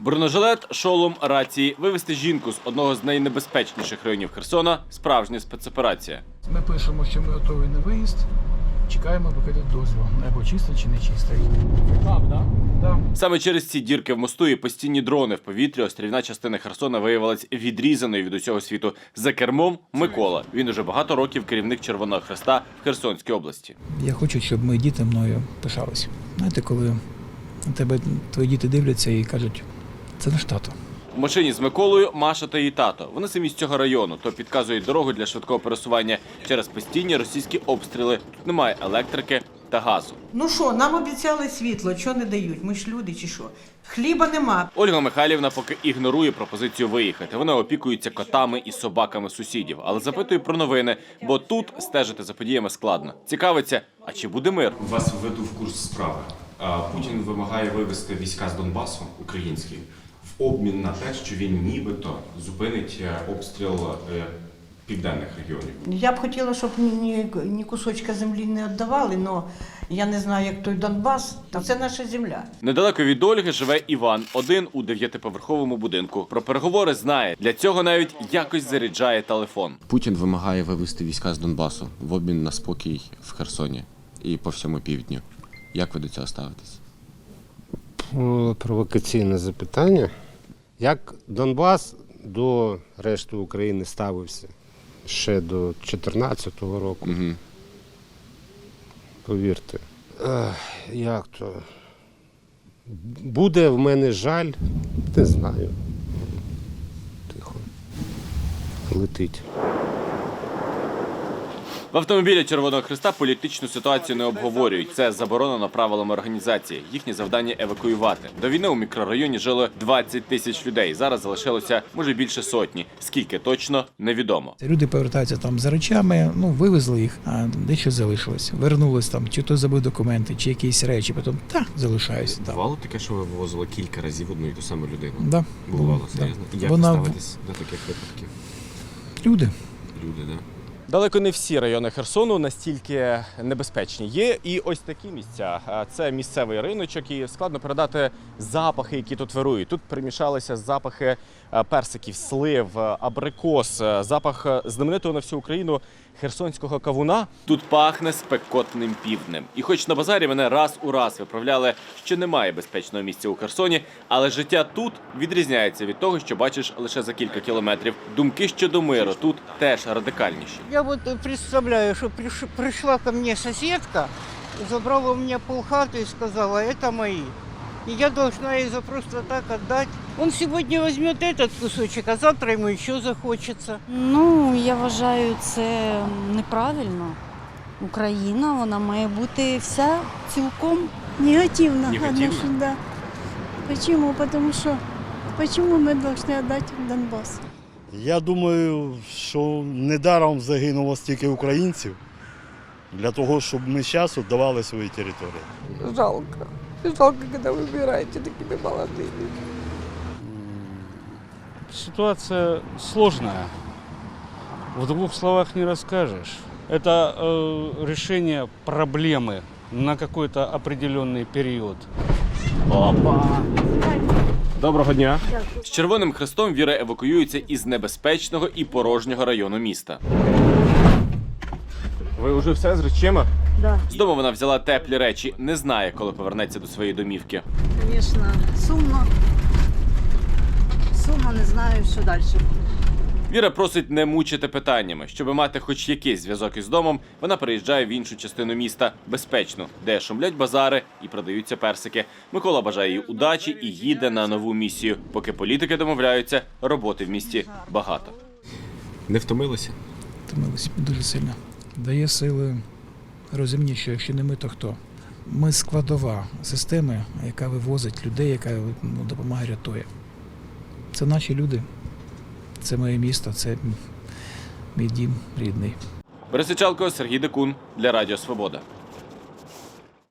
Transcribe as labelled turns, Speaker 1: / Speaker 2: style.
Speaker 1: Бронежилет, шолом, рації, вивезти жінку з одного з найнебезпечніших районів Херсона справжня спецоперація.
Speaker 2: Ми пишемо, що ми готові на виїзд. Чекаємо, поки дадуть дозвіл. Небо чисте чи не чисте.
Speaker 3: Там, да?
Speaker 2: Да.
Speaker 1: Саме через ці дірки в мосту і постійні дрони в повітрі острівна частина Херсона виявилась відрізаною від усього світу. За кермом Микола. Він уже багато років керівник Червоного Хреста в Херсонській області.
Speaker 2: Я хочу, щоб мої діти мною пишалися. Знаєте, коли на тебе твої діти дивляться і кажуть, це наш тато.
Speaker 1: В машині з Миколою Маша та її тато. Вони самі з цього району, то підказують дорогу для швидкого пересування через постійні російські обстріли. Тут немає електрики та газу.
Speaker 4: Ну що, нам обіцяли світло, що не дають? Ми ж люди чи що? Хліба нема.
Speaker 1: Ольга Михайлівна поки ігнорує пропозицію виїхати. Вона опікується котами і собаками сусідів, але запитує про новини, бо тут стежити за подіями складно. Цікавиться, а чи буде мир?
Speaker 5: Вас введу в курс справи. Путін вимагає вивести війська з Донбасу українські обмін на те, що він нібито зупинить е, обстріл е, південних регіонів.
Speaker 4: Я б хотіла, щоб ні, ні кусочка землі не віддавали, але я не знаю, як той Донбас, та це наша земля.
Speaker 1: Недалеко від Ольги живе Іван, один у дев'ятиповерховому будинку. Про переговори знає. Для цього навіть якось заряджає телефон.
Speaker 5: Путін вимагає вивести війська з Донбасу в обмін на спокій в Херсоні і по всьому півдню. Як ви до цього ставитесь?
Speaker 6: Провокаційне запитання. Як Донбас до решти України ставився ще до 2014 року,
Speaker 5: Угу.
Speaker 6: повірте. Ех, як то? Буде в мене жаль, не знаю. Тихо. Летить.
Speaker 1: В автомобілі Червоного Христа політичну ситуацію не обговорюють. Це заборонено правилами організації. Їхнє завдання евакуювати. До війни у мікрорайоні жило 20 тисяч людей. Зараз залишилося може більше сотні. Скільки точно невідомо.
Speaker 2: Люди повертаються там за речами, ну вивезли їх, а дещо залишилось. Вернулись там, чи хто забив документи, чи якісь речі, потім та залишаюся. Да.
Speaker 5: Бувало таке, що ви вивозили кілька разів одну і ту саму людину?
Speaker 2: Да,
Speaker 5: Бувало,
Speaker 2: да.
Speaker 5: серйозно. Як
Speaker 2: Вона
Speaker 5: ви ставитесь до таких випадків?
Speaker 2: люди.
Speaker 5: Люди, да?
Speaker 3: Далеко не всі райони Херсону настільки небезпечні. Є і ось такі місця. Це місцевий риночок, і складно передати запахи, які тут вирують. Тут примішалися запахи персиків, слив, абрикос, запах знаменитого на всю Україну херсонського кавуна.
Speaker 1: Тут пахне спекотним півднем. І хоч на базарі мене раз у раз виправляли, що немає безпечного місця у Херсоні, але життя тут відрізняється від того, що бачиш лише за кілька кілометрів. Думки щодо миру тут теж радикальніші.
Speaker 7: Я вот э, представляю, что приш- пришла ко мне соседка, забрала у меня полхаты и сказала, это мои. И я должна ей за просто так отдать. Он сегодня возьмет этот кусочек, а завтра ему еще захочется.
Speaker 8: Ну, я вважаю, це неправильно. Україна, вона має бути вся цілком негативно,
Speaker 1: Негативно?
Speaker 8: отношена, Да. Почему? Потому что почему мы должны отдать Донбасс?
Speaker 9: Я думаю, що недаром загинуло стільки українців для того, щоб ми зараз віддавали свої території.
Speaker 10: Жалко. Жалко, когда вы убираете такими молодыми.
Speaker 11: Ситуация сложная. В двух словах не расскажешь. Это э, решение проблемы на какой-то определенный период.
Speaker 3: Доброго дня.
Speaker 1: З Червоним Хрестом Віра евакуюється із небезпечного і порожнього району міста.
Speaker 3: Ви вже все з речима?
Speaker 8: Да,
Speaker 1: З дому вона взяла теплі речі, не знає, коли повернеться до своєї домівки.
Speaker 8: звісно, сумно. Сумно, не знаю, що далі.
Speaker 1: Віра просить не мучити питаннями. Щоб мати хоч якийсь зв'язок із домом, вона переїжджає в іншу частину міста безпечну, де шумлять базари і продаються персики. Микола бажає їй удачі і їде на нову місію. Поки політики домовляються, роботи в місті багато.
Speaker 5: Не втомилися?
Speaker 2: Втомилися дуже сильно. Дає сили розумні, що якщо не ми, то хто? Ми складова системи, яка вивозить людей, яка ну, допомагає рятує. Це наші люди, це моє місто, це мій дім рідний.
Speaker 1: Пересичалко Сергій Декун для Радіо Свобода.